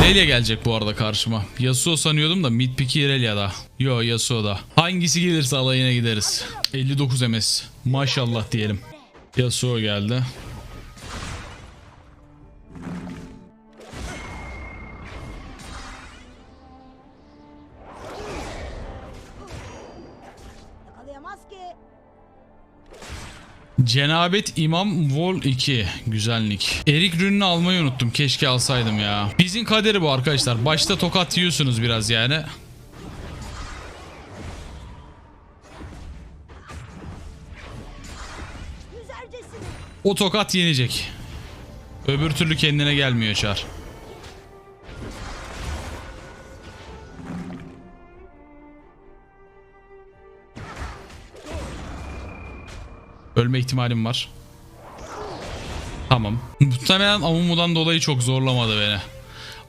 Irelia gelecek bu arada karşıma. Yasuo sanıyordum da mid pick'i Irelia'da. Yo Yasuo'da. Hangisi gelirse alayına gideriz. 59 MS. Maşallah diyelim. Yasuo geldi. Cenabet İmam Vol 2. Güzellik. Erik rününü almayı unuttum. Keşke alsaydım ya. Bizim kaderi bu arkadaşlar. Başta tokat yiyorsunuz biraz yani. O tokat yenecek. Öbür türlü kendine gelmiyor Çar. Ölme ihtimalim var. Tamam. Muhtemelen Amumu'dan dolayı çok zorlamadı beni.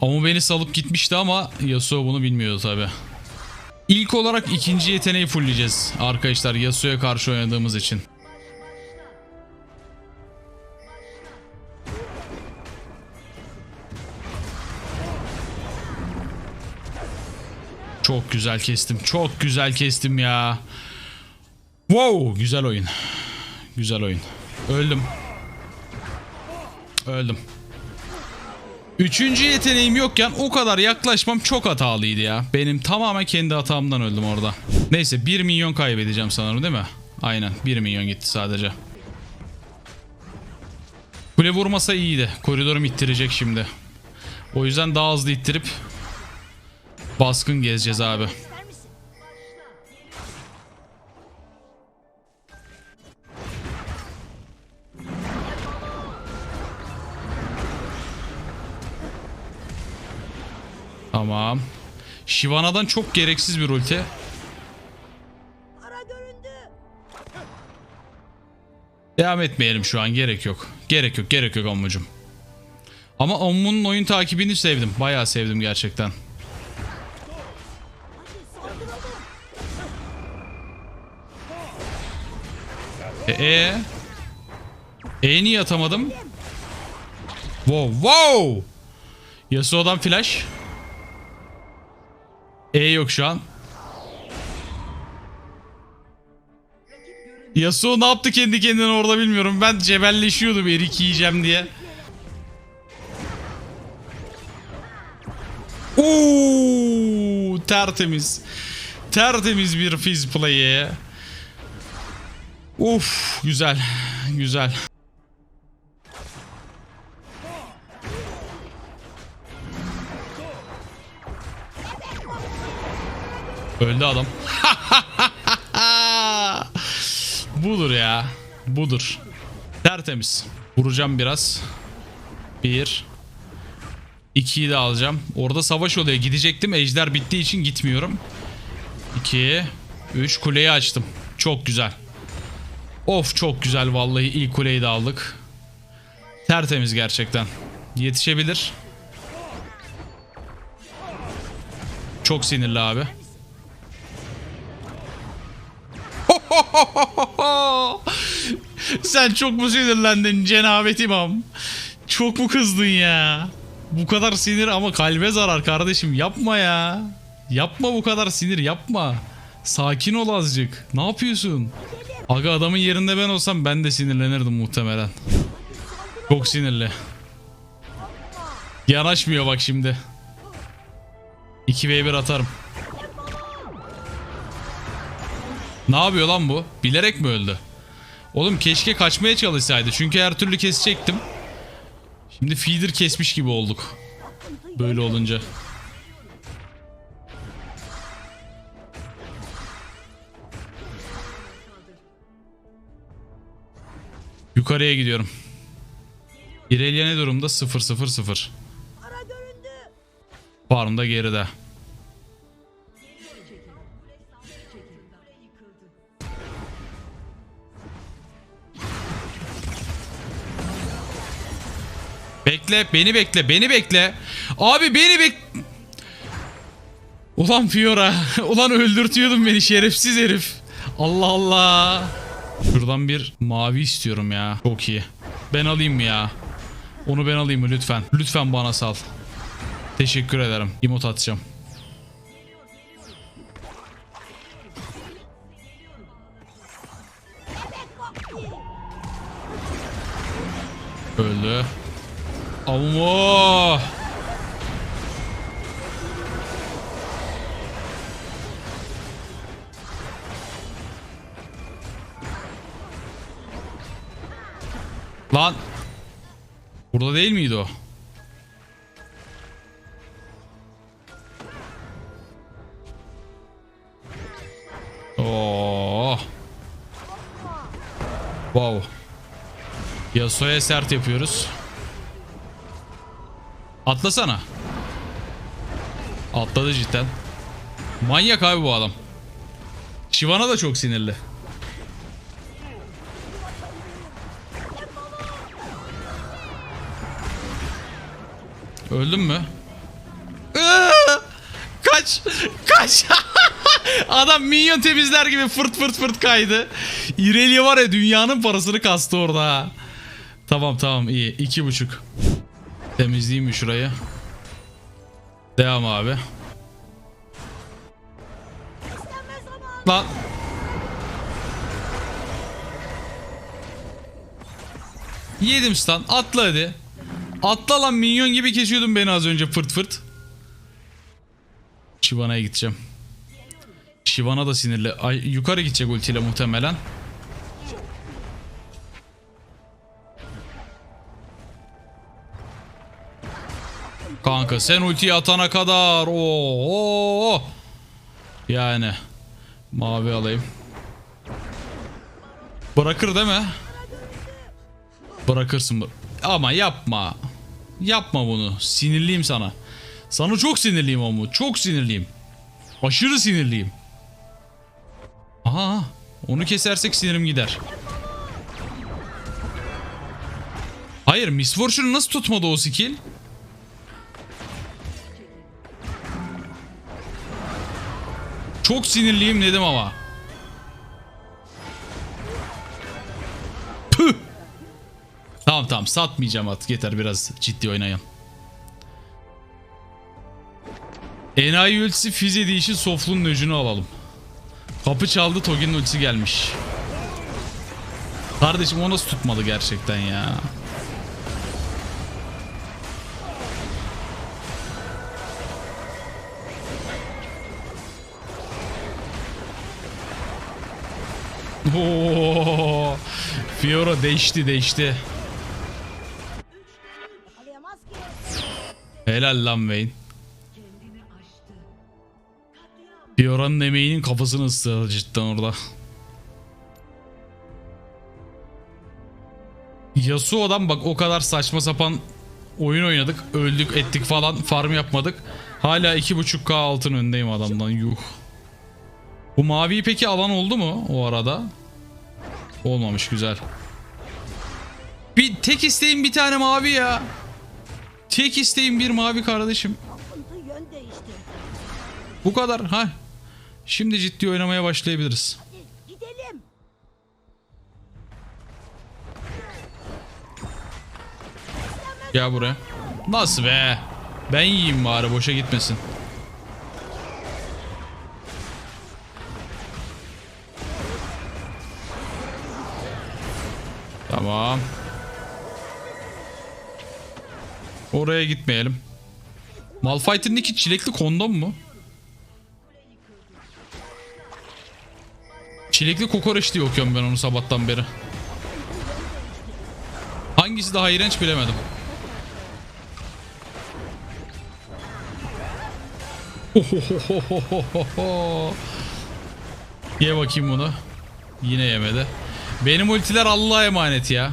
Amu beni salıp gitmişti ama Yasuo bunu bilmiyordu tabi. İlk olarak ikinci yeteneği fullleyeceğiz arkadaşlar Yasuo'ya karşı oynadığımız için. Çok güzel kestim. Çok güzel kestim ya. Wow, güzel oyun. Güzel oyun. Öldüm. Öldüm. Üçüncü yeteneğim yokken o kadar yaklaşmam çok hatalıydı ya. Benim tamamen kendi hatamdan öldüm orada. Neyse 1 milyon kaybedeceğim sanırım değil mi? Aynen 1 milyon gitti sadece. Kule vurmasa iyiydi. Koridorum ittirecek şimdi. O yüzden daha hızlı ittirip baskın gezeceğiz abi. Tamam. Shivana'dan çok gereksiz bir ulti. Devam etmeyelim şu an gerek yok. Gerek yok gerek yok Ommucum. Ama Ommu'nun oyun takibini sevdim. Bayağı sevdim gerçekten. E e E niye atamadım? Wow wow. Yasuo'dan flash. E yok şu an. Yasuo ne yaptı kendi kendine orada bilmiyorum. Ben cebelleşiyordum erik yiyeceğim diye. Oo, tertemiz. Tertemiz bir fizz play'i. Uf, güzel. Güzel. Öldü adam. Budur ya. Budur. Tertemiz. Vuracağım biraz. Bir. İkiyi de alacağım. Orada savaş oluyor. Gidecektim. Ejder bittiği için gitmiyorum. İki. Üç. Kuleyi açtım. Çok güzel. Of çok güzel vallahi. ilk kuleyi de aldık. Tertemiz gerçekten. Yetişebilir. Çok sinirli abi. Sen çok mu sinirlendin cenabet imam? Çok mu kızdın ya? Bu kadar sinir ama kalbe zarar kardeşim. Yapma ya. Yapma bu kadar sinir yapma. Sakin ol azıcık. Ne yapıyorsun? Aga adamın yerinde ben olsam ben de sinirlenirdim muhtemelen. Çok sinirli. Yanaşmıyor bak şimdi. 2v1 atarım. Ne yapıyor lan bu? Bilerek mi öldü? Oğlum keşke kaçmaya çalışsaydı. Çünkü her türlü kesecektim. Şimdi feeder kesmiş gibi olduk. Böyle olunca. Yukarıya gidiyorum. İrelia ne durumda? 0 0 0. Ara göründü. Farm da geride. Bekle, beni bekle, beni bekle. Abi beni bek... Ulan Fiora, ulan öldürtüyordun beni şerefsiz herif. Allah Allah. Şuradan bir mavi istiyorum ya. Çok iyi. Ben alayım mı ya? Onu ben alayım mı lütfen? Lütfen bana sal. Teşekkür ederim. Emot atacağım. Öldü. Avumo. Lan. Burada değil miydi o? Oo. Wow. Yasuo'ya sert yapıyoruz. Atlasana. Atladı cidden. Manyak abi bu adam. Shyvana da çok sinirli. Öldün mü? Kaç! Kaç! Adam minyon temizler gibi fırt fırt fırt kaydı. İrelia var ya dünyanın parasını kastı orada. Tamam tamam iyi. iki buçuk. Temizleyeyim mi şurayı? Devam abi. Lan. Yedim stun. Atla hadi. Atla lan minyon gibi kesiyordun beni az önce fırt fırt. Shyvana'ya gideceğim. Shyvana da sinirli. Ay, yukarı gidecek ultiyle muhtemelen. Kanka sen ultiyi atana kadar. Oo. Yani. Mavi alayım. Bırakır değil mi? Bırakırsın. Ama yapma. Yapma bunu. Sinirliyim sana. Sana çok sinirliyim ama. Çok sinirliyim. Aşırı sinirliyim. Aha. Onu kesersek sinirim gider. Hayır Miss Fortune nasıl tutmadı o skill? Çok sinirliyim dedim ama. Püh. Tamam tamam satmayacağım artık yeter biraz ciddi oynayalım. Enayi ultisi Fizz Edition Softlu'nun öcünü alalım. Kapı çaldı Togi'nin ultisi gelmiş. Kardeşim o nasıl tutmadı gerçekten ya. Fiora değişti değişti. Helal lan Vayne. Fiora'nın emeğinin kafasını ısırdı cidden orada. Yasuo'dan bak o kadar saçma sapan oyun oynadık. Öldük ettik falan farm yapmadık. Hala 2.5k altın öndeyim adamdan yuh. Bu maviyi peki alan oldu mu o arada? Olmamış güzel. Bir tek isteğim bir tane mavi ya. Tek isteğim bir mavi kardeşim. Bu kadar ha. Şimdi ciddi oynamaya başlayabiliriz. Gel buraya. Nasıl be? Ben yiyeyim bari boşa gitmesin. Tamam. Oraya gitmeyelim. Malphite'in iki çilekli kondom mu? Çilekli kokoreç diye okuyorum ben onu sabahtan beri. Hangisi daha iğrenç bilemedim. Ye bakayım bunu. Yine yemedi. Benim ultiler Allah'a emanet ya.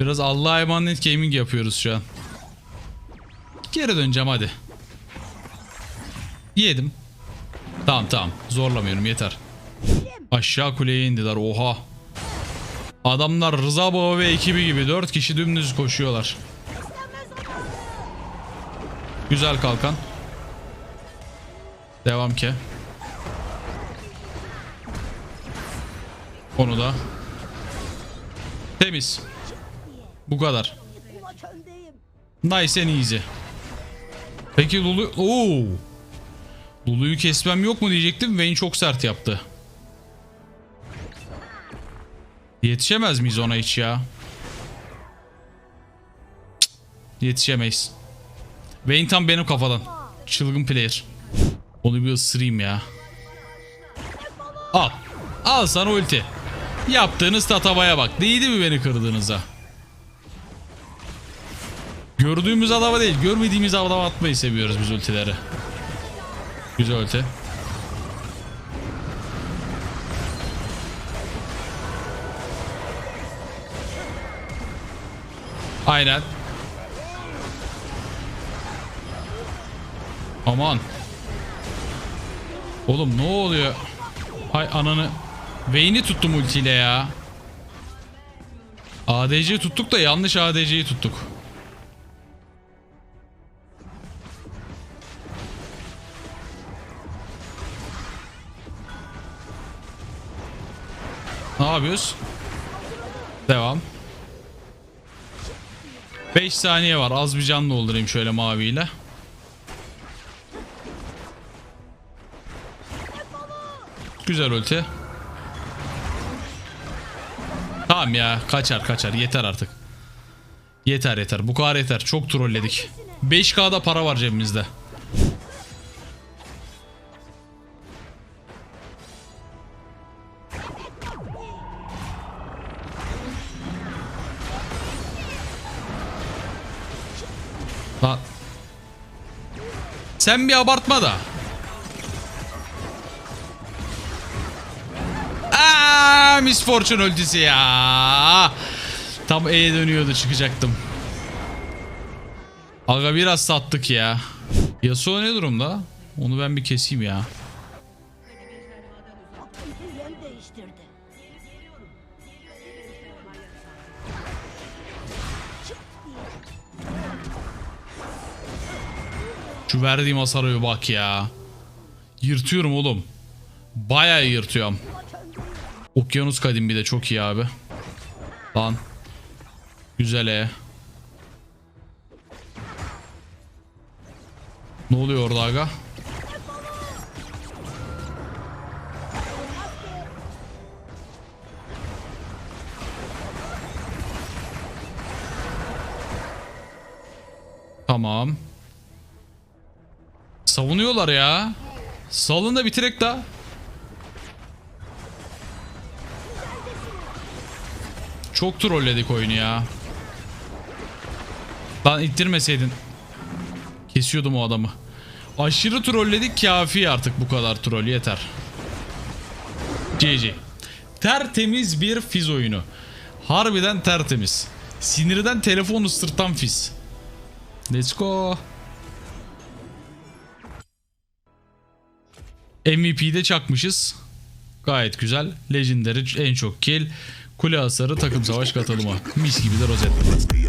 Biraz Allah'a emanet gaming yapıyoruz şu an. Geri döneceğim hadi. Yedim. Tamam tamam. Zorlamıyorum yeter. Aşağı kuleye indiler. Oha. Adamlar Rıza Baba ve ekibi gibi 4 kişi dümdüz koşuyorlar. Güzel kalkan. Devam ki. Onu da. Temiz. Bu kadar. Nice and easy. Peki Lulu... Oo. Lulu'yu kesmem yok mu diyecektim. Vayne çok sert yaptı. Yetişemez miyiz ona hiç ya? Yetişemeyiz. Vayne tam benim kafadan. Çılgın player. Onu bir ısırayım ya. Al. Al sana ulti. Yaptığınız tatavaya bak. Değdi mi beni kırdığınıza? Gördüğümüz adama değil, görmediğimiz adama atmayı seviyoruz biz ultileri. Güzel ulti. Aynen. Aman. Oğlum ne oluyor? Hay ananı. Vayne'i tuttum ultiyle ya. ADC'yi tuttuk da yanlış ADC'yi tuttuk. Ne yapıyoruz? Devam. 5 saniye var. Az bir can doldurayım şöyle maviyle. Güzel ulti. Tamam ya kaçar kaçar yeter artık. Yeter yeter bu kadar yeter çok trolledik. 5K'da para var cebimizde. Sen bir abartma da. Miss Fortune ultisi ya. Tam E'ye dönüyordu çıkacaktım. Aga biraz sattık ya. Yasuo ne durumda? Onu ben bir keseyim ya. Şu verdiğim hasara bak ya. Yırtıyorum oğlum. Bayağı yırtıyorum. Okyanus kadim bir de çok iyi abi. Lan. Güzel e. Ne oluyor orada aga? Tamam. Savunuyorlar ya. Salın da bitirek daha. Çok trolledik oyunu ya. Lan ittirmeseydin. Kesiyordum o adamı. Aşırı trolledik kafi artık bu kadar troll yeter. GG. Tertemiz bir fiz oyunu. Harbiden tertemiz. Sinirden telefon ısırtan fiz. Let's go. MVP'de çakmışız. Gayet güzel. Legendary en çok kill. Kule hasarı takım savaş katılımı. Mis gibi de rozet.